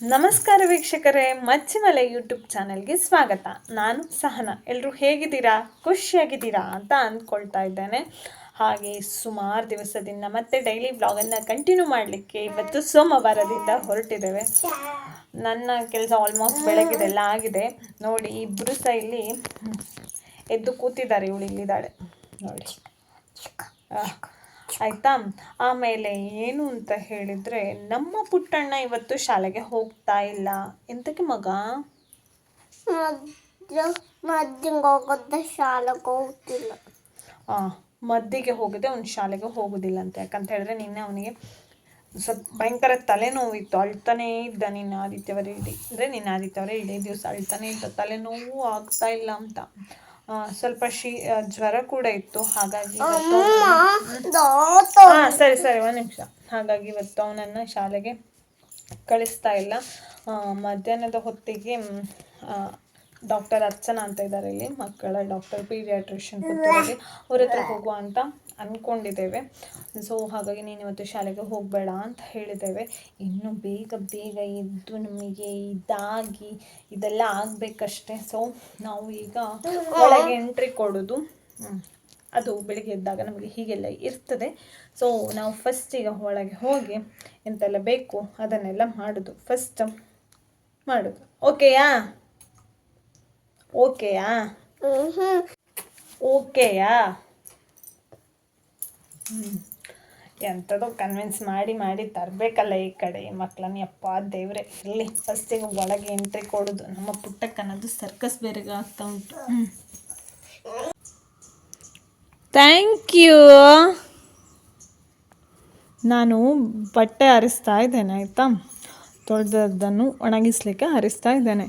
ನಮಸ್ಕಾರ ವೀಕ್ಷಕರೇ, ಮಚ್ಚಿಮಲೆ ಯೂಟ್ಯೂಬ್ ಚಾನೆಲ್ಗೆ ಸ್ವಾಗತ. ನಾನು ಸಹನ. ಎಲ್ಲರೂ ಹೇಗಿದ್ದೀರಾ? ಖುಷಿಯಾಗಿದ್ದೀರಾ ಅಂತ ಅಂದ್ಕೊಳ್ತಾ ಇದ್ದೇನೆ. ಹಾಗೆ ಸುಮಾರು ದಿವಸದಿಂದ ಮತ್ತೆ ಡೈಲಿ ಬ್ಲಾಗನ್ನು ಕಂಟಿನ್ಯೂ ಮಾಡಲಿಕ್ಕೆ ಇವತ್ತು ಸೋಮವಾರದಿಂದ ಹೊರಟಿದ್ದೇವೆ. ನನ್ನ ಕೆಲಸ ಆಲ್ಮೋಸ್ಟ್ ಬೆಳಗ್ಗೆದೆಲ್ಲ ಆಗಿದೆ. ನೋಡಿ ಇಬ್ಬರು ಸಹ ಇಲ್ಲಿ ಎದ್ದು ಕೂತಿದ್ದಾರೆ. ಇವಳು ಇಲ್ಲಿದ್ದಾಳೆ. ನೋಡಿ. ಆಯ್ತಾ? ಆಮೇಲೆ ಏನು ಅಂತ ಹೇಳಿದ್ರೆ ನಮ್ಮ ಪುಟ್ಟಣ್ಣ ಇವತ್ತು ಶಾಲೆಗೆ ಹೋಗ್ತಾ ಇಲ್ಲ. ಎಂತಕ್ಕೆ ಮಗ? ಮದ್ದು ಮದ್ದಿಂಗ್ ಹೋಗೋದು ಶಾಲೆಗೆ ಹೋಗ್ತಿಲ್ಲ. ಆ ಮದ್ದಿಗೆ ಹೋಗದೆ ಅವ್ನು ಶಾಲೆಗೆ ಹೋಗೋದಿಲ್ಲ ಅಂತ. ಯಾಕಂತ ಹೇಳಿದ್ರೆ ನಿನ್ನೆ ಅವನಿಗೆ ಸ್ವಲ್ಪ ಭಯಂಕರ ತಲೆನೋವಿತ್ತು. ಅಳ್ತಾನೇ ಇದ್ದ ನಿನ್ನ ಆದಿತ್ಯವಾರ ಇಡೀ ಅಂದರೆ ನಿನ್ನ ಆದಿತ್ಯವಾರ ಇಡೀ ದಿವಸ ಅಳ್ತಾನೇ ಇದ್ದ. ತಲೆನೋವು ಆಗ್ತಾ ಇಲ್ಲ ಅಂತ. ಸ್ವಲ್ಪ ಶೀ ಜ್ವರ ಕೂಡ ಇತ್ತು. ಹಾಗಾಗಿ ಹಾಂ ಸರಿ ಸರಿ ಒಂದು ನಿಮಿಷ. ಹಾಗಾಗಿ ಇವತ್ತು ಅವನನ್ನು ಶಾಲೆಗೆ ಕಳಿಸ್ತಾ ಇಲ್ಲ. ಮಧ್ಯಾಹ್ನದ ಹೊತ್ತಿಗೆ ಡಾಕ್ಟರ್ ಅರ್ಚನಾ ಅಂತ ಇದ್ದಾರೆ ಇಲ್ಲಿ ಮಕ್ಕಳ ಡಾಕ್ಟರ್ ಪೀಡಿಯಾಟ್ರಿಷಿಯನ್ ಅವ್ರ ಹತ್ರ ಹೋಗುವ ಅಂತ ಅಂದ್ಕೊಂಡಿದ್ದೇವೆ ಸೊ ಹಾಗಾಗಿ ನೀನು ಇವತ್ತು ಶಾಲೆಗೆ ಹೋಗಬೇಡ ಅಂತ ಹೇಳಿದ್ದೇವೆ. ಇನ್ನು ಬೇಗ ಬೇಗ ಇದ್ದು ನಮಗೆ ಇದಾಗಿ ಇದೆಲ್ಲ ಆಗಬೇಕಷ್ಟೆ. ಸೊ ನಾವು ಈಗ ಒಳಗೆ ಎಂಟ್ರಿ ಕೊಡೋದು. ಅದು ಬೆಳಿಗ್ಗೆ ಎದ್ದಾಗ ನಮಗೆ ಹೀಗೆಲ್ಲ ಇರ್ತದೆ. ಸೊ ನಾವು ಫಸ್ಟ್ ಈಗ ಒಳಗೆ ಹೋಗಿ ಎಂತೆಲ್ಲ ಬೇಕು ಅದನ್ನೆಲ್ಲ ಮಾಡೋದು. ಫಸ್ಟ್ ಮಾಡೋದು. ಓಕೆಯಾ ಓಕೆಯಾ ಓಕೆಯಾ ಎಂಥದೋ ಕನ್ವಿನ್ಸ್ ಮಾಡಿ ಮಾಡಿ ತರಬೇಕಲ್ಲ ಈ ಕಡೆ ಈ ಮಕ್ಕಳನ್ನ ಯಪ್ಪ ದೇವ್ರೆ, ಇಲ್ಲಿ ಫಸ್ಟಿಗೆ ಒಳಗೆ ಎಂಟ್ರಿ ಕೊಡೋದು. ನಮ್ಮ ಪುಟ್ಟಕ್ಕನದು ಸರ್ಕಸ್ ಬೇರೆಗೆ ಆಗ್ತಾ ಉಂಟು. ಥ್ಯಾಂಕ್ ಯು ನಾನು ಬಟ್ಟೆ ಹರಿಸ್ತಾ ಇದ್ದೇನೆ, ಆಯಿತಾ? ತೊಳೆದದ್ದನ್ನು ಒಣಗಿಸ್ಲಿಕ್ಕೆ ಹರಿಸ್ತಾ ಇದ್ದೇನೆ.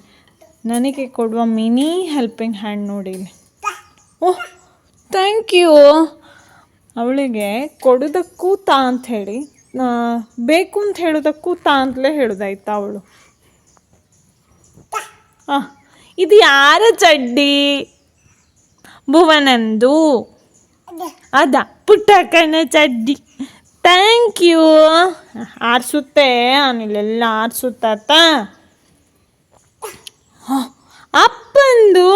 ನನಗೆ ಕೊಡುವ ಮಿನಿ ಹೆಲ್ಪಿಂಗ್ ಹ್ಯಾಂಡ್ ನೋಡಿ ಓಹ್ ಥ್ಯಾಂಕ್ ಯು ಅವಳಿಗೆ ಕೊಡೋದಕ್ಕೂ ತಾ ಅಂತ ಹೇಳಿ ಬೇಕು ಅಂತ ಹೇಳೋದಕ್ಕೂ ತಾ ಅಂತಲೇ ಹೇಳೋದಾಯ್ತ ಅವಳು. ಹಾಂ ಇದು ಯಾರ ಚಡ್ಡಿ? ಭುವನಂದು. ಅದ, ಪುಟ್ಟಕ್ಕನ ಚಡ್ಡಿ. ಥ್ಯಾಂಕ್ ಯು ಆರಿಸುತ್ತೆ ಅವನಿಲ್ಲೆಲ್ಲ ಆರಿಸುತ್ತಾತ ಅಪ್ಪಂದು.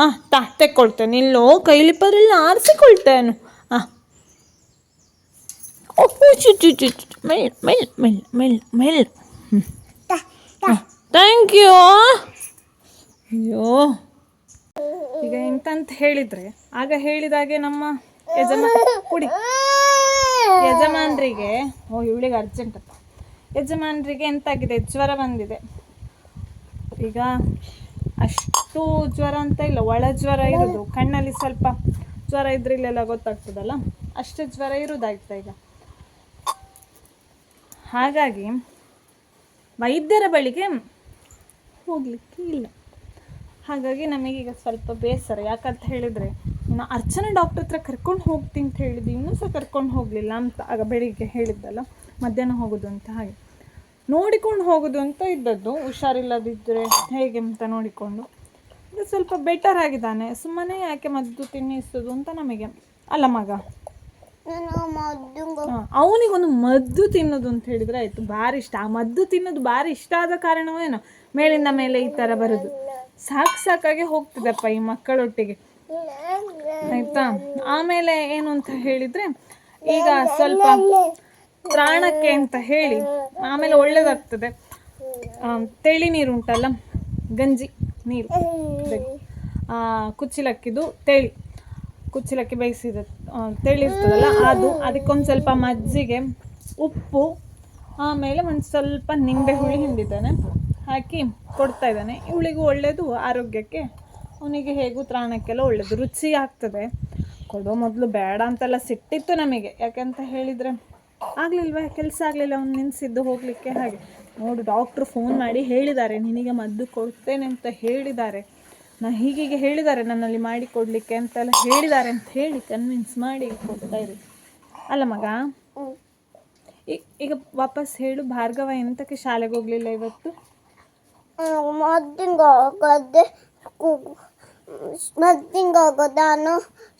ಹಾಂ ತಾ ತೆಕ್ಕೊಳ್ತೇನೆ. ಇಲ್ಲೋ ಕೈಲಿ ಪರೆಲ್ಲ ಆರಿಸಿಕೊಳ್ತೇನು ಹಾಂ ಚು ಚು ಚು ಚು ಮೆಲ್ ಮೆಲ್ ಮೆಲ್ ಮೆಲ್ ಮೆಲ್. ಥ್ಯಾಂಕ್ ಯು ಅಯ್ಯೋ. ಈಗ ಎಂತಂತ ಹೇಳಿದ್ರೆ ಆಗ ಹೇಳಿದಾಗೆ ನಮ್ಮ ಯಜಮಾನ ಕುಡಿ. ಯಜಮಾನ್ರಿಗೆ ಓ ಇವಳಿಗೆ ಅರ್ಜೆಂಟ್ ಅಪ್ಪ. ಯಜಮಾನ್ರಿಗೆ ಎಂತಾಗಿದೆ? ಜ್ವರ ಬಂದಿದೆ. ಈಗ ಅಷ್ಟು ಜ್ವರ ಅಂತ ಇಲ್ಲ ಒಳ ಜ್ವರ ಇರೋದು. ಕಣ್ಣಲ್ಲಿ ಸ್ವಲ್ಪ ಜ್ವರ ಇದ್ರೆ ಇಲ್ಲೆಲ್ಲ ಗೊತ್ತಾಗ್ತದಲ್ಲ? ಅಷ್ಟು ಜ್ವರ ಇರೋದಾಯ್ತಾ ಈಗ? ಹಾಗಾಗಿ ವೈದ್ಯರ ಬಳಿಗೆ ಹೋಗ್ಲಿಕ್ಕೆ ಇಲ್ಲ. ಹಾಗಾಗಿ ನಮಗೀಗ ಸ್ವಲ್ಪ ಬೇಸರ. ಯಾಕಂತ ಹೇಳಿದರೆ ಇನ್ನು ಅರ್ಚನಾ ಡಾಕ್ಟರ್ ಹತ್ರ ಕರ್ಕೊಂಡು ಹೋಗ್ತೀನಿ ಅಂತ ಹೇಳಿದ್ದು ಇನ್ನೂ ಸಹ ಕರ್ಕೊಂಡು ಹೋಗಲಿಲ್ಲ ಅಂತ ಆಗ ಬೆಳಿಗ್ಗೆ ಹೇಳಿದ್ದಲ್ಲ. ಮಧ್ಯಾಹ್ನ ಹೋಗೋದು ಅಂತ ಹಾಗೆ. ನೋಡಿಕೊಂಡು ಹೋಗೋದು ಅಂತ ಇದ್ದದ್ದು. ಹುಷಾರಿಲ್ಲದಿದ್ದರೆ ಹೇಗೆ ಅಂತ ನೋಡಿಕೊಂಡು. ಸ್ವಲ್ಪ ಬೆಟರ್ ಆಗಿದ್ದಾನೆ. ಸುಮ್ಮನೆ ಯಾಕೆ ಮದ್ದು ತಿನ್ನಿಸೋದು ಅಂತ ನಮಗೆ. ಅಲ್ಲ ಮಗ. ಅವನಿಗೊಂದು ಮದ್ದು ತಿನ್ನೋದು ಅಂತ ಹೇಳಿದ್ರೆ ಆಯ್ತು. ಭಾರಿ ಇಷ್ಟ. ಆ ಮದ್ದು ತಿನ್ನೋದು ಭಾರಿ ಇಷ್ಟ ಆದ ಕಾರಣವೇನೋ ಮೇಲಿಂದ ಮೇಲೆ ಈ ಥರ ಬರೋದು. ಸಾಕು ಸಾಕಾಗಿ ಹೋಗ್ತದಪ್ಪ ಈ ಮಕ್ಕಳೊಟ್ಟಿಗೆ. ಆಯ್ತಾ? ಆಮೇಲೆ ಏನು ಅಂತ ಹೇಳಿದ್ರೆ ಈಗ ಸ್ವಲ್ಪ ತ್ರಾಣಕ್ಕೆ ಅಂತ ಹೇಳಿ ಆಮೇಲೆ ಒಳ್ಳೇದಾಗ್ತದೆ. ತೆಳಿ ನೀರು ಉಂಟಲ್ಲ? ಗಂಜಿ. ನೀರು. ಕುಚ್ಚಿಲಕ್ಕಿದು ತೆಳಿ. ಕುಚ್ಚಿಲಕ್ಕಿ ಬೇಯಿಸಿದ ತೆಳಿ ಇರ್ತದಲ್ಲ ಅದು. ಅದಕ್ಕೊಂದು ಸ್ವಲ್ಪ ಮಜ್ಜಿಗೆ ಉಪ್ಪು ಆಮೇಲೆ ಒಂದು ಸ್ವಲ್ಪ ನಿಂಬೆ ಹುಳಿ ಹಿಂಡಿದ್ದಾನೆ. ಹಾಕಿ ಕೊಡ್ತಾ ಇದ್ದಾನೆ. ಇವಳಿಗೂ ಒಳ್ಳೆಯದು ಆರೋಗ್ಯಕ್ಕೆ. ಅವನಿಗೆ ಹೇಗೂ ತ್ರಾಣಕ್ಕೆಲ್ಲ ಒಳ್ಳೆಯದು ರುಚಿ ಆಗ್ತದೆ. ಕೊಡೋ ಮೊದಲು ಬೇಡ ಅಂತೆಲ್ಲ ಸಿಟ್ಟಿತ್ತು ನಮಗೆ. ಯಾಕೆಂತ ಹೇಳಿದರೆ ಆಗಲಿಲ್ವ? ಕೆಲಸ ಆಗಲಿಲ್ಲ. ಅವ್ನು ನಿನ್ಸಿದ್ದು ಹೋಗಲಿಕ್ಕೆ ಹಾಗೆ. ನೋಡು ಡಾಕ್ಟ್ರು ಫೋನ್ ಮಾಡಿ ಹೇಳಿದ್ದಾರೆ ನಿನಗೆ ಮದ್ದು ಕೊಡ್ತೇನೆ ಅಂತ ಹೇಳಿದ್ದಾರೆ. ನಾ ಹೀಗೀಗೆ ಹೇಳಿದ್ದಾರೆ ನನ್ನಲ್ಲಿ ಮಾಡಿ ಕೊಡಲಿಕ್ಕೆ ಅಂತೆಲ್ಲ ಹೇಳಿದ್ದಾರೆ ಅಂತ ಹೇಳಿ ಕನ್ವಿನ್ಸ್ ಮಾಡಿ ಕೊಡ್ತಾ ಇರಿ ಅಲ್ಲ ಮಗ ಈ- ಈಗ ವಾಪಸ್ ಹೇಳು ಭಾರ್ಗವ ಎಂತಕ್ಕೆ ಶಾಲೆಗೆ ಹೋಗಲಿಲ್ಲ ಇವತ್ತು? ಮದ್ದಿಂಗ್ ಹೋಗೋದೆ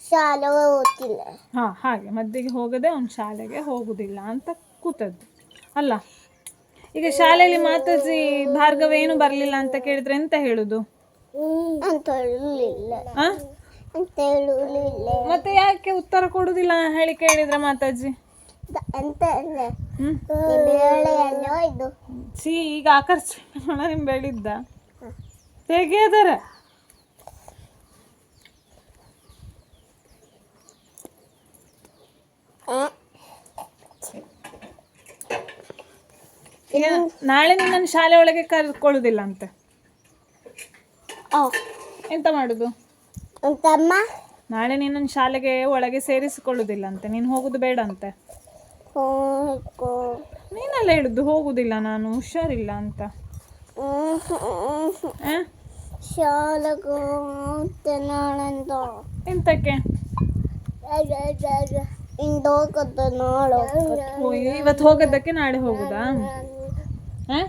ಶಾಲೆಗೆ ಹೋಗ್ತಿಲ್ಲ ಹಾಂ ಹಾಗೆ ಮದ್ದಿಗೆ ಹೋಗದೆ ಅವ್ನು ಶಾಲೆಗೆ ಹೋಗುದಿಲ್ಲ ಅಂತ ಕೂತದ್ದು. ಅಲ್ಲ ಈಗ ಶಾಲೆಯಲ್ಲಿ ಮಾತಾಜಿ ಭಾರ್ಗವ ಏನು ಬರಲಿಲ್ಲ ಅಂತ ಕೇಳಿದ್ರೆ ಎಂತ ಹೇಳುದು? ಅಂತ ಹೇಳಲಿಲ್ಲ. ಆ? ಅಂತ ಹೇಳಲಿಲ್ಲ. ಮತ್ತೆ ಯಾಕೆ ಉತ್ತರ ಕೊಡುದಿಲ್ಲ ಹೇಳಿ ಕೇಳಿದ್ರೆ ಮಾತಾಜಿ ಅಂತ ಅಲ್ಲ ಹ್ಮ್. ಇದು? ಸಿ ಈಗ ಆಕರ್ಷಣೆ ನಿಮ್ ಬೆಳಿದ್ದ ಹೇಗೆ ಅದರ ಈಗ ನಾಳೆ ನಿನ್ನನ್ನು ಶಾಲೆ ಒಳಗೆ ಕರ್ಕೊಳ್ಳುದಿಲ್ಲ ಅಂತ ಓ ಎಂತ ಮಾಡುದು? ಅಂತಮ್ಮ ನಾಳೆ ನಿನ್ನ ಶಾಲೆಗೆ ಒಳಗೆ ಸೇರಿಸಿಕೊಳ್ಳುದಿಲ್ಲ ಅಂತೆ ನೀನು ಹೋಗುದು ಬೇಡ ಅಂತೆ ಹೋಗು. ನೀನಲ್ಲ ಹೇಳುದು ಹೋಗುದಿಲ್ಲ ನಾನು ಹುಷಾರಿಲ್ಲ ಅಂತ. ಆ? ಶಾಲೆಗೆ ನಾಳೆಂದು. ಎಂತಕ್ಕೆ? ಇಂದು ನಾಳೆ ಓ, ಇವತ್ತು ಹೋಗೋದಕ್ಕೆ ನಾಳೆ ಹೋಗುದಾ? ಆ? ಹಾಂ?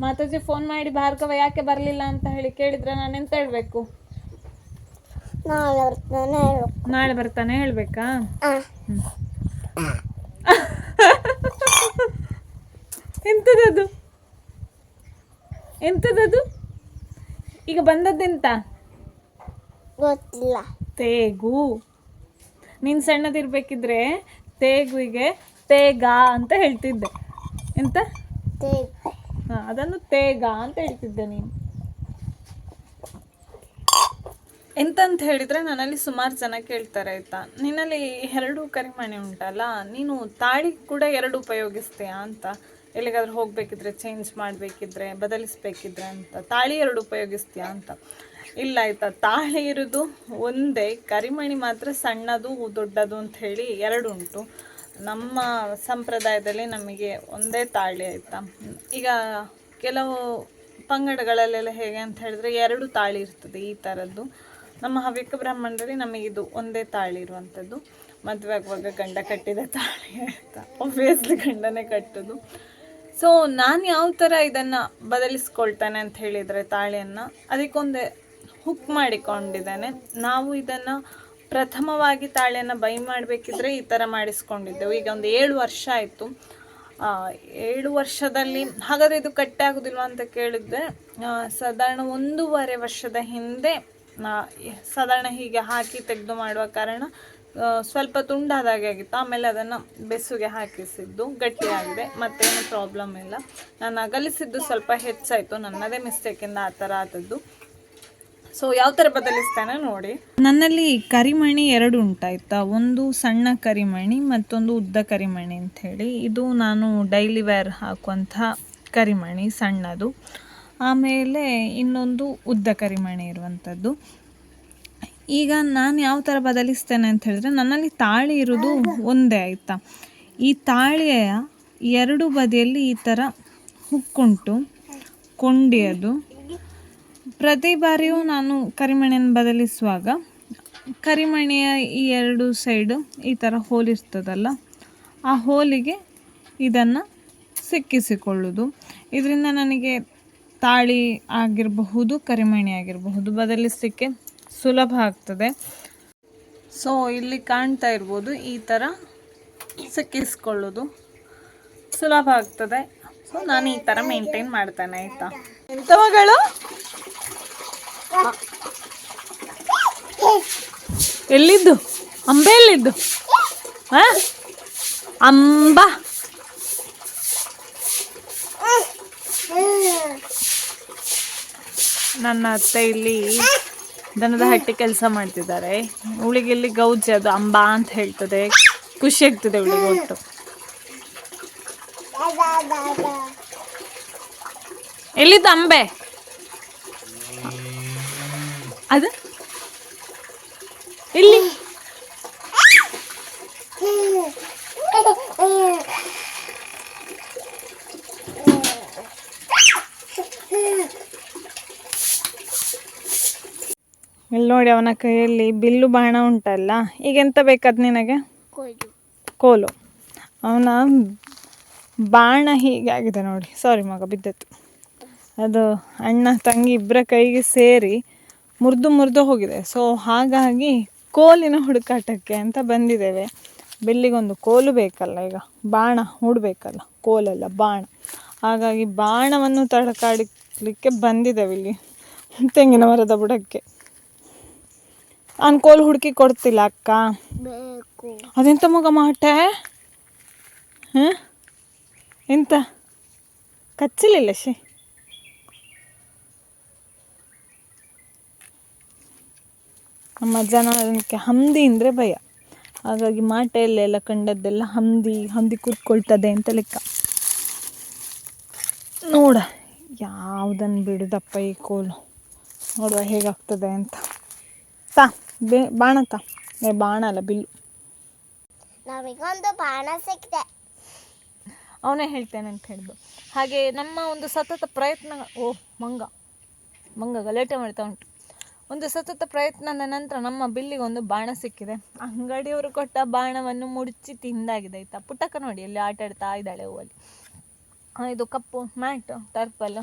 ಮಾತಾಜಿ ಫೋನ್ ಮಾಡಿ ಭಾರ್ಗವ ಯಾಕೆ ಬರಲಿಲ್ಲ ಅಂತ ಹೇಳಿ ಕೇಳಿದ್ರೆ ನಾನು ಎಂತ ಹೇಳ್ಬೇಕು? ನಾಳೆ ಬರ್ತಾನೆ ಹೇಳ್ಬೇಕಾ. ಎಂತದದು? ಎಂತದದು? ಈಗ ಬಂದದ್ದೆಂತ ಗೊತ್ತಿಲ್ಲ. ತೇಗು. ನೀನು ಸಣ್ಣದಿರ್ಬೇಕಿದ್ರೆ ತೇಗುವಿಗೆ ತೇಗ ಅಂತ ಹೇಳ್ತಿದ್ದೆ. ಎಂತ? ಅದನ್ನು ತೇಗ ಅಂತ ಹೇಳ್ತಿದ್ದೆ ನೀನು. ಎಂತಂತ ಹೇಳಿದ್ರೆ ನನ್ನಲ್ಲಿ ಸುಮಾರು ಜನ ಕೇಳ್ತಾರೆ ಆಯ್ತಾ? ನಿನ್ನಲ್ಲಿ ಎರಡು ಕರಿಮಣಿ ಉಂಟಲ್ಲ, ನೀನು ತಾಳಿ ಕೂಡ ಎರಡು ಉಪಯೋಗಿಸ್ತೀಯಾ ಅಂತ? ಎಲ್ಲಿಗಾದ್ರೂ ಹೋಗ್ಬೇಕಿದ್ರೆ ಚೇಂಜ್ ಮಾಡಬೇಕಿದ್ರೆ, ಬದಲಿಸ್ಬೇಕಿದ್ರೆ ಅಂತ. ತಾಳಿ ಎರಡು ಉಪಯೋಗಿಸ್ತೀಯಾ ಅಂತ. ಇಲ್ಲ ಆಯ್ತಾ, ತಾಳಿ ಇರೋದು ಒಂದೇ, ಕರಿಮಣಿ ಮಾತ್ರ ಸಣ್ಣದು, ದೊಡ್ಡದು ಅಂತ ಹೇಳಿ ಎರಡು ಉಂಟು. ನಮ್ಮ ಸಂಪ್ರದಾಯದಲ್ಲಿ ನಮಗೆ ಒಂದೇ ತಾಳಿ ಆಯಿತಾ? ಈಗ ಕೆಲವು ಪಂಗಡಗಳಲ್ಲೆಲ್ಲ ಹೇಗೆ ಅಂತ ಹೇಳಿದ್ರೆ ಎರಡು ತಾಳಿ ಇರ್ತದೆ ಈ ಥರದ್ದು. ನಮ್ಮ ಹವ್ಯಕ ಬ್ರಾಹ್ಮಣರಲ್ಲಿ ನಮಗೆ ಇದು ಒಂದೇ ತಾಳಿ ಇರುವಂಥದ್ದು. ಮದುವೆ ಆಗುವಾಗ ಗಂಡ ಕಟ್ಟಿದ ತಾಳಿ ಅಂತ. ಒಬ್ವಿಯಸ್ಲಿ ಗಂಡನೇ ಕಟ್ಟೋದು. ಸೊ ನಾನು ಯಾವ ಥರ ಇದನ್ನು ಬದಲಿಸ್ಕೊಳ್ತೇನೆ ಅಂತ ಹೇಳಿದರೆ ತಾಳಿಯನ್ನು, ಅದಕ್ಕೊಂದೇ ಹುಕ್ ಮಾಡಿಕೊಂಡಿದ್ದೇನೆ. ನಾವು ಇದನ್ನು ಪ್ರಥಮವಾಗಿ ತಾಳೆಯನ್ನು ಬೈ ಮಾಡಬೇಕಿದ್ರೆ ಈ ಥರ ಮಾಡಿಸ್ಕೊಂಡಿದ್ದೆವು. ಈಗ ಒಂದು ಏಳು ವರ್ಷ ಆಯಿತು. ಏಳು ವರ್ಷದಲ್ಲಿ ಹಾಗಾದರೆ ಇದು ಕಟ್ಟೆ ಆಗೋದಿಲ್ವಾ ಅಂತ ಕೇಳಿದ್ರೆ ಸಾಧಾರಣ ಒಂದೂವರೆ ವರ್ಷದ ಹಿಂದೆ ಸಾಧಾರಣ ಹೀಗೆ ಹಾಕಿ ತೆಗೆದು ಮಾಡುವ ಕಾರಣ ಸ್ವಲ್ಪ ತುಂಡಾದಾಗೆ ಆಗಿತ್ತು. ಆಮೇಲೆ ಅದನ್ನು ಬೆಸುಗೆ ಹಾಕಿಸಿದ್ದು. ಗಟ್ಟಿಯಾಗಿದೆ. ಮತ್ತೇನು ಪ್ರಾಬ್ಲಮ್ ಇಲ್ಲ. ನಾನು ಅಗಲಿಸಿದ್ದು ಸ್ವಲ್ಪ ಹೆಚ್ಚಾಯಿತು. ನನ್ನದೇ ಮಿಸ್ಟೇಕಿಂದ ಆ ಥರ ಆದದ್ದು. ಸೊ ಯಾವ ಥರ ಬದಲಿಸ್ತಾನೆ ನೋಡಿ. ನನ್ನಲ್ಲಿ ಕರಿಮಣಿ ಎರಡು ಉಂಟಾಯ್ತಾ. ಒಂದು ಸಣ್ಣ ಕರಿಮಣಿ, ಮತ್ತೊಂದು ಉದ್ದ ಕರಿಮಣಿ ಅಂತ ಹೇಳಿ. ಇದು ನಾನು ಡೈಲಿ ವೇರ್ ಹಾಕುವಂಥ ಕರಿಮಣಿ, ಸಣ್ಣದು. ಆಮೇಲೆ ಇನ್ನೊಂದು ಉದ್ದ ಕರಿಮಣಿ ಇರುವಂಥದ್ದು. ಈಗ ನಾನು ಯಾವ ಥರ ಬದಲಿಸ್ತೇನೆ ಅಂತ ಹೇಳಿದ್ರೆ, ನನ್ನಲ್ಲಿ ತಾಳಿ ಇರೋದು ಒಂದೇ ಆಯಿತಾ. ಈ ತಾಳಿಯ ಎರಡು ಬದಿಯಲ್ಲಿ ಈ ಥರ ಹುಕ್ಕುಂಟು, ಕೊಂಡಿಯದು. ಪ್ರತಿ ಬಾರಿಯೂ ನಾನು ಕರಿಮಣಿಯನ್ನು ಬದಲಿಸುವಾಗ ಕರಿಮಣಿಯ ಈ ಎರಡು ಸೈಡು ಈ ಥರ ಹೋಲ್ ಇರ್ತದಲ್ಲ, ಆ ಹೋಲಿಗೆ ಇದನ್ನು ಸಿಕ್ಕಿಸಿಕೊಳ್ಳೋದು. ಇದರಿಂದ ನನಗೆ ತಾಳಿ ಆಗಿರಬಹುದು ಕರಿಮಣಿ ಆಗಿರಬಹುದು ಬದಲಿಸಲಿಕ್ಕೆ ಸುಲಭ ಆಗ್ತದೆ. ಸೊ ಇಲ್ಲಿ ಕಾಣ್ತಾ ಇರ್ಬೋದು ಈ ಥರ ಸಿಕ್ಕಿಸ್ಕೊಳ್ಳೋದು. ಸುಲಭ ಆಗ್ತದೆ. ಸೊ ನಾನು ಈ ಥರ ಮೇಂಟೈನ್ ಮಾಡ್ತೇನೆ, ಆಯಿತಾ? ಎಂತ ಮಗಳು ಎಲ್ಲಿದ್ದು? ಅಂಬೆ ಎಲ್ಲಿದ್ದು? ಹಾ? ಅಂಬ. ನನ್ನ ಅತ್ತೆ ಇಲ್ಲಿ ದನದ ಹಟ್ಟಿ ಕೆಲಸ ಮಾಡ್ತಿದ್ದಾರೆ. ಉಳಿಗೆ ಇಲ್ಲಿ ಗೌಜಿ ಅದು ಅಂಬ ಅಂತ ಹೇಳ್ತದೆ. ಖುಷಿ ಆಗ್ತದೆ ಉಳಿಗೆ ಒಟ್ಟು. ಎಲ್ಲಿದ್ದು ಅಂಬೆ? ಅದು? ಇಲ್ಲಿ ಇಲ್ಲಿ ನೋಡಿ ಅವನ ಕೈಯಲ್ಲಿ ಬಿಲ್ಲು ಬಾಣ ಉಂಟಲ್ಲ. ಈಗ ಎಂತ ಬೇಕಾದ್ ನಿನಗೆ? ಕೋಲು. ಅವನ ಬಾಣ ಹೀಗಾಗಿದೆ ನೋಡಿ. ಸಾರಿ ಮಗ ಬಿದ್ದತ್ತು ಅದು ಅಣ್ಣ ತಂಗಿ ಇಬ್ಬರ ಕೈಗೆ ಸೇರಿ ಮುರಿದು ಮುರಿದು ಹೋಗಿದೆ. ಸೊ ಹಾಗಾಗಿ ಕೋಲಿನ ಹುಡುಕಾಟಕ್ಕೆ ಅಂತ ಬಂದಿದ್ದೇವೆ. ಬೆಲ್ಲಿಗೊಂದು ಕೋಲು ಬೇಕಲ್ಲ ಈಗ. ಬಾಣ ಹೂಡಬೇಕಲ್ಲ ಕೋಲಲ್ಲ ಬಾಣ. ಹಾಗಾಗಿ ಬಾಣವನ್ನು ತಡಕಾಡಲಿಕ್ಕೆ ಬಂದಿದ್ದೇವೆ ಇಲ್ಲಿ ತೆಂಗಿನ ಮರದ ಬುಡಕ್ಕೆ. ನಾನು ಕೋಲು ಹುಡುಕಿ ಕೊಡ್ತಿಲ್ಲ ಅಕ್ಕ. ಅದೆಂತ ಮಗ ಮಾಟೆ? ಹಾಂ? ಎಂತ? ಕಚ್ಚಲಿಲ್ಲ ಶಿ. ನಮ್ಮ ಜನ ಅದಕ್ಕೆ ಹಂದಿ ಅಂದರೆ ಭಯ. ಹಾಗಾಗಿ ಮಾಟೆಯಲ್ಲೆಲ್ಲ ಕಂಡದ್ದೆಲ್ಲ ಹಂದಿ ಹಂದಿ ಕೂತ್ಕೊಳ್ತದೆ ಅಂತ ಲೆಕ್ಕ. ನೋಡ ಯಾವುದನ್ನು ಬಿಡುದಪ್ಪ ಈ ಕೋಲು. ನೋಡುವ ಹೇಗಾಗ್ತದೆ ಅಂತ. ತಾ ಬೇ ಬಾಣ ತಾ. ಏ ಬಾಣ ಅಲ್ಲ ಬಿಲ್ಲು. ನಮಗೊಂದು ಬಾಣ ಸಿಕ್ಕಿದೆ ಅವನೇ ಹೇಳ್ತೇನೆ ಅಂತ ಹೇಳ್ದು. ಹಾಗೆ ನಮ್ಮ ಒಂದು ಸತತ ಪ್ರಯತ್ನ ಓ ಮಂಗ. ಮಂಗ ಗಲಾಟೆ ಮಾಡ್ತಾ ಉಂಟು. ಒಂದು ಸತತ ಪ್ರಯತ್ನದ ನಂತರ ನಮ್ಮ ಬಿಲ್ಲಿಗೆ ಒಂದು ಬಾಣ ಸಿಕ್ಕಿದೆ. ಅಂಗಡಿಯವರು ಕೊಟ್ಟ ಬಾಣವನ್ನು ಮುಡುಚಿ ತಿಂದಾಗಿದೆ. ಆಯ್ತಾ? ಪುಟ್ಟಕ್ಕ ನೋಡಿ ಅಲ್ಲಿ ಆಟ ಆಡ್ತಾ ಇದ್ದಾಳೆ ಹೂವಲ್ಲಿ ಇದು ಕಪ್ಪು ಮ್ಯಾಟ್ ಟರ್ಪಲ್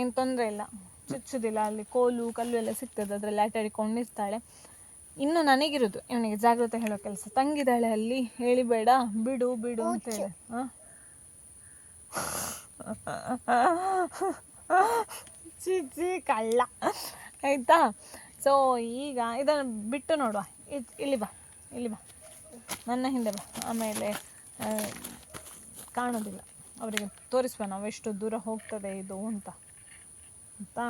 ಏನು ತೊಂದರೆ ಇಲ್ಲ. ಚುಚ್ಚುದಿಲ್ಲ ಅಲ್ಲಿ. ಕೋಲು ಕಲ್ಲು ಎಲ್ಲ ಸಿಗ್ತದೆ. ಅದರಲ್ಲಿ ಆಟ ಆಡಿಕೊಂಡಿರ್ತಾಳೆ ಇನ್ನು ನನಗಿರೋದು. ಇವನಿಗೆ ಜಾಗ್ರತೆ ಹೇಳೋ ಕೆಲಸ. ತಂಗಿದಾಳೆ ಅಲ್ಲಿ. ಹೇಳಿಬೇಡ ಬಿಡು ಬಿಡು ಅಂತ ಹೇಳಿ. ಹಾಂ ಚಿ ಚಿ ಕಳ್ಳ. ಆಯಿತಾ? ಸೊ ಈಗ ಇದನ್ನು ಬಿಟ್ಟು ನೋಡುವ. ಇಲ್ಲಿ ಬಾ ಇಲ್ಲಿ ಬಾ. ನನ್ನ ಹಿಂದೆ ಬಾ. ಆಮೇಲೆ ಕಾಣೋದಿಲ್ಲ. ಅವರಿಗೆ ತೋರಿಸುವ ನಾವು ಎಷ್ಟು ದೂರ ಹೋಗ್ತದೆ ಇದು ಅಂತ. ಆಯಿತಾ?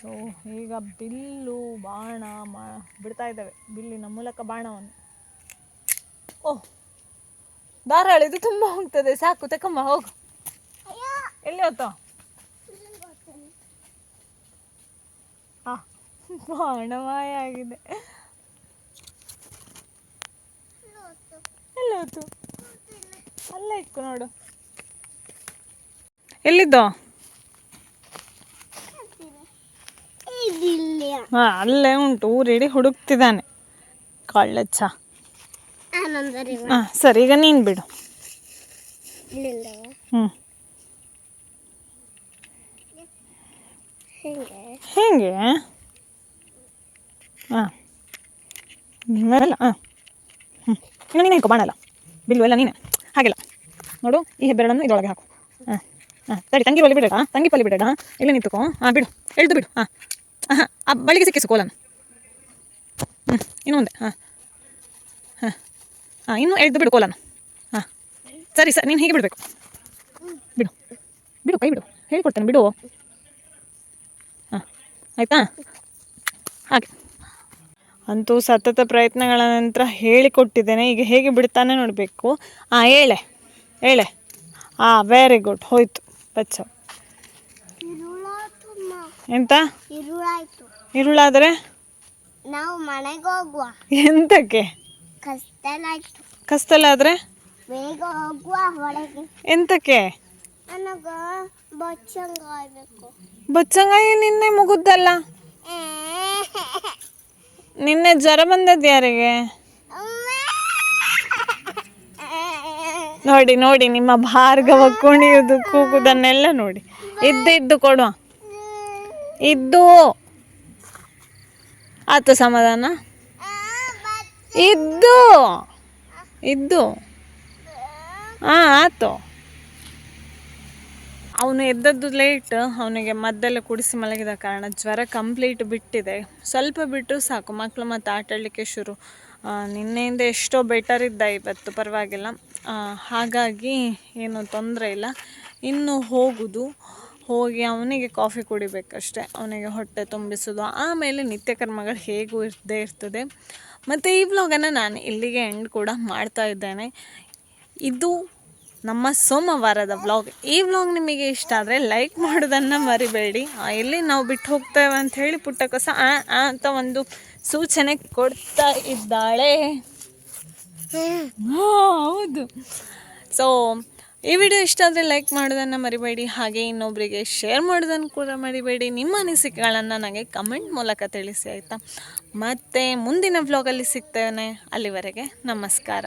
ಸೊ ಈಗ ಬಿಲ್ಲು ಬಾಣ ಮಾ ಬಿಡ್ತಾ ಇದ್ದಾವೆ. ಬಿಲ್ಲಿನ ಮೂಲಕ ಬಾಣವನ್ನು. ಓಹ್ ದಾರ ಇದು ತುಂಬ ಹೋಗ್ತದೆ. ಸಾಕು ತಕೊಂಬ ಹೋಗು. ಎಲ್ಲಿ ಹೋತ ಆ ಬಾಣ ಮಾಯ ಆಗಿದೆ ಎಲ್ಲ ಹೋಯ್ತು ಅಲ್ಲೇ ಇಕ್ಕು ನೋಡು. ಎಲ್ಲಿದ್ದೋ? ಹಾ ಅಲ್ಲೇ ಉಂಟು ಊರಿಡಿ ಹುಡುಕ್ತಿದ್ದಾನೆ. ಕಳ್ಳಚ್ಚ ಹಾ ಸರಿ ಈಗ ನೀನು ಬಿಡು. ಹ್ಞೂ ಹಿಂಗೆ? ಹೇಗೆ? ಹಾಂ. ನೀವೆಲ್ಲ, ಹಾಂ. ಹ್ಞೂ ಇನ್ನು ನೀನು ಹಾಕೋ, ಬಾಣಲ್ಲ. ಬಿಲ್ಲು ಎಲ್ಲ ನೀನು. ಹಾಗೆಲ್ಲ. ನೋಡು, ಈ ಹೆಬ್ಬೆರಳನ್ನು ಇದರೊಳಗೆ ಹಾಕು. ಹಾಂ ಹಾಂ. ತಡಿ, ತಂಗಿ ಒಲಿ ಬಿಡೋಣ ತಂಗಿ ಪಲ್ಲಿ ಬಿಡೋಣ ಇಲ್ಲಿ ನಿಂತುಕೋ, ಹಾಂ. ಬಿಡು. ಎಳ್ದು ಬಿಡು, ಹಾಂ. ಹಾಂ ಆ ಬಳಿಗೆ ಸಿಕ್ಕಿಸು ಕೋಲನ್ನು. ಹ್ಞೂ ಇನ್ನೂ ಮುಂದೆ ಹಾಂ. ಹಾಂ. ಹಾಂ, ಇನ್ನೂ ಎಳ್ದು ಬಿಡು ಕೋಲನ್ನು. ಹಾಂ. ಸರಿ, ಸರ್, ನೀನು ಹೀಗೆ ಬಿಡಬೇಕು. ಬಿಡು. ಬಿಡು, ಕೈ ಬಿಡು. ಹೇಳ್ಕೊಡ್ತೇನೆ, ಬಿಡು. ಹಾಂ. ಆಯಿತಾ? ಹಾಗೆ. ಅಂತೂ ಸತತ ಪ್ರಯತ್ನಗಳ ನಂತರ ಹೇಳಿಕೊಟ್ಟಿದ್ದೇನೆ. ಈಗ ಹೇಗೆ ಬಿಡ್ತಾನೆ ನೋಡಬೇಕು. ಆ ಹೇಳೆ ಹೇಳೆ. ಆ ವೆರಿ ಗುಡ್ ಹೋಯ್ತು. ಬಚ್ಚ ಎಂತ? ಇರುಳಾದ್ರೆ? ನಾವು ಮನೆಗೆ ಹೋಗುವ. ಎಂತಕ್ಕೆ? ಕಸ್ತಲಾದ್ರೆ? ಎಂತಕ್ಕೆ? ಬಚ್ಚಂಗಾಯಿ ನಿನ್ನೆ ಮುಗುದ್ದಲ್ಲ? ನಿನ್ನೆ ಜ್ವರ ಬಂದದ್ದು ಯಾರಿಗೆ? ನೋಡಿ ನೋಡಿ, ನಿಮ್ಮ ಭಾರ್ಗವ ಕುಣಿಯುವುದು ಕೂಗುದನ್ನೆಲ್ಲ ನೋಡಿ. ಇದ್ದು ಇದ್ದು ಕೊಡುವ. ಇದ್ದು. ಆತ ಸಮಾಧಾನ. ಇದ್ದು. ಇದ್ದು. ಹಾಂ ಆತು. ಅವನು ಎದ್ದದ್ದು ಲೇಟ್ ಅವನಿಗೆ ಮದ್ದೆಲ್ಲ ಕುಡಿಸಿ ಮಲಗಿದ ಕಾರಣ ಜ್ವರ ಕಂಪ್ಲೀಟ್ ಬಿಟ್ಟಿದೆ. ಸ್ವಲ್ಪ ಬಿಟ್ಟು ಸಾಕು ಮಕ್ಕಳು ಮತ್ತು ಆಟಾಡಲಿಕ್ಕೆ ಶುರು. ನಿನ್ನೆಯಿಂದ ಎಷ್ಟೋ ಬೆಟರ್ ಇದ್ದ ಇವತ್ತು, ಪರವಾಗಿಲ್ಲ. ಹಾಗಾಗಿ ಏನು ತೊಂದರೆ ಇಲ್ಲ. ಇನ್ನು ಹೋಗುದು. ಹೋಗಿ ಅವನಿಗೆ ಕಾಫಿ ಕುಡಿಬೇಕಷ್ಟೆ, ಅವನಿಗೆ ಹೊಟ್ಟೆ ತುಂಬಿಸೋದು. ಆಮೇಲೆ ನಿತ್ಯ ಕರ್ಮಗಳು ಹೇಗೂ ಇರದೇ ಇರ್ತದೆ. ಮತ್ತು ಈ ವ್ಲಾಗನ್ನು ನಾನು ಇಲ್ಲಿಗೆ ಎಂಡ್ ಕೂಡ ಮಾಡ್ತಾ ಇದ್ದೇನೆ. ಇದು ನಮ್ಮ ಸೋಮವಾರದ ವ್ಲಾಗ್ ಈ ವ್ಲಾಗ್ ನಿಮಗೆ ಇಷ್ಟ ಆದರೆ ಲೈಕ್ ಮಾಡೋದನ್ನು ಮರಿಬೇಡಿ. ಎಲ್ಲಿ ನಾವು ಬಿಟ್ಟು ಹೋಗ್ತೇವೆ ಅಂತ ಹೇಳಿ ಪುಟ್ಟ ಕಸ ಅಂತ ಒಂದು ಸೂಚನೆ ಕೊಡ್ತಾ ಇದ್ದಾಳೆ. ಹೌದು. ಸೊ ಈ ವಿಡಿಯೋ ಇಷ್ಟ ಆದರೆ ಲೈಕ್ ಮಾಡೋದನ್ನು ಮರಿಬೇಡಿ. ಹಾಗೆ ಇನ್ನೊಬ್ಬರಿಗೆ ಶೇರ್ ಮಾಡೋದನ್ನು ಕೂಡ ಮರಿಬೇಡಿ. ನಿಮ್ಮ ಅನಿಸಿಕೆಗಳನ್ನು ನನಗೆ ಕಮೆಂಟ್ ಮೂಲಕ ತಿಳಿಸಿ, ಆಯಿತಾ? ಮತ್ತು ಮುಂದಿನ ವ್ಲಾಗಲ್ಲಿ ಸಿಗ್ತೇನೆ. ಅಲ್ಲಿವರೆಗೆ ನಮಸ್ಕಾರ.